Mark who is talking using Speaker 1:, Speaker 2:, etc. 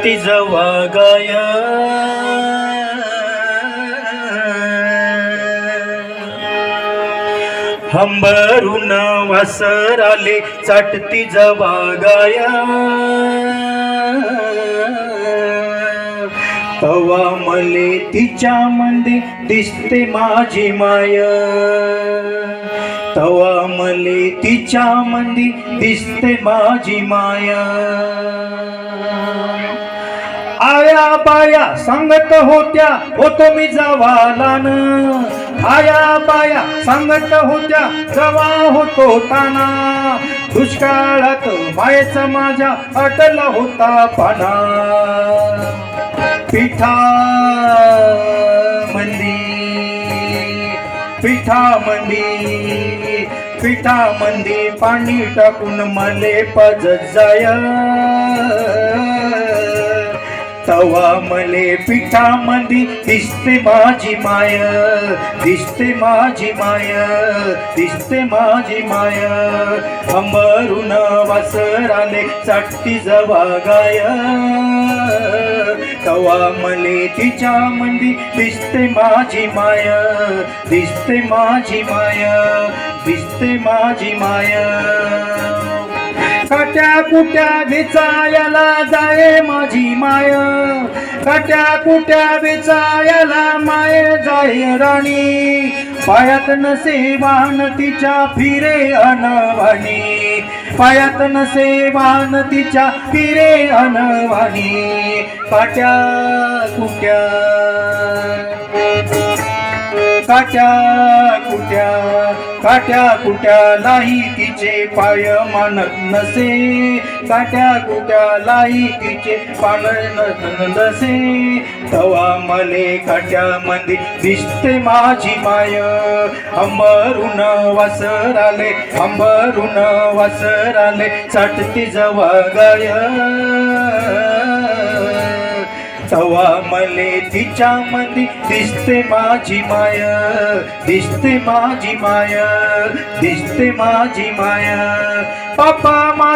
Speaker 1: चटती जवा गाय। हंबरून वासर आले चाटती जवा गाय। तवा मले तिच्या मंदी दिसते माझी माय। तवा मले तिच्या मंदी दिसते माझी माया। आया बाया सांगत होत्या होतो मी जवालान. आया बाया सांगत होत्या जवा होतो ताना. दुष्काळात मायेचा माझ्या अटला होता पाना. पिठा मंदी पिठा मंदी पिठा मंदी पाणी टाकून मले पज जाय. तवा मले पिठा दिसते माझी माय दिसते माझी माय दिसते माझी माय. अंबरून वासराले चाटती जवा गाय. तवा मले तिच्या मंदी दिसते माझी माय दिसते माझी माय दिसते माझी माय. काट्या कुट्या विचायाला जाये माझी माय. काट्या कुट्या विचायाला माय जाय राणी. पायात नसे वाहन तिच्या फिरे अनवाणी. पायात नसे वाहन तिच्या फिरे अनवाणी. कुट्या कुट्या काट्या कुट्या काट्या तिचे पाय मानत नसे. काट्या कुट्यालाही तिचे पान नसे. तवा मले काट्या मध्ये दिसते माझी माय. अंबरून वासराले अंबरून वासराले चटती जवा गाय. तवा मले तिच्या मंदी दिसते माझी माय दिसते माझी माय दिसते माझी माय. पापा माझा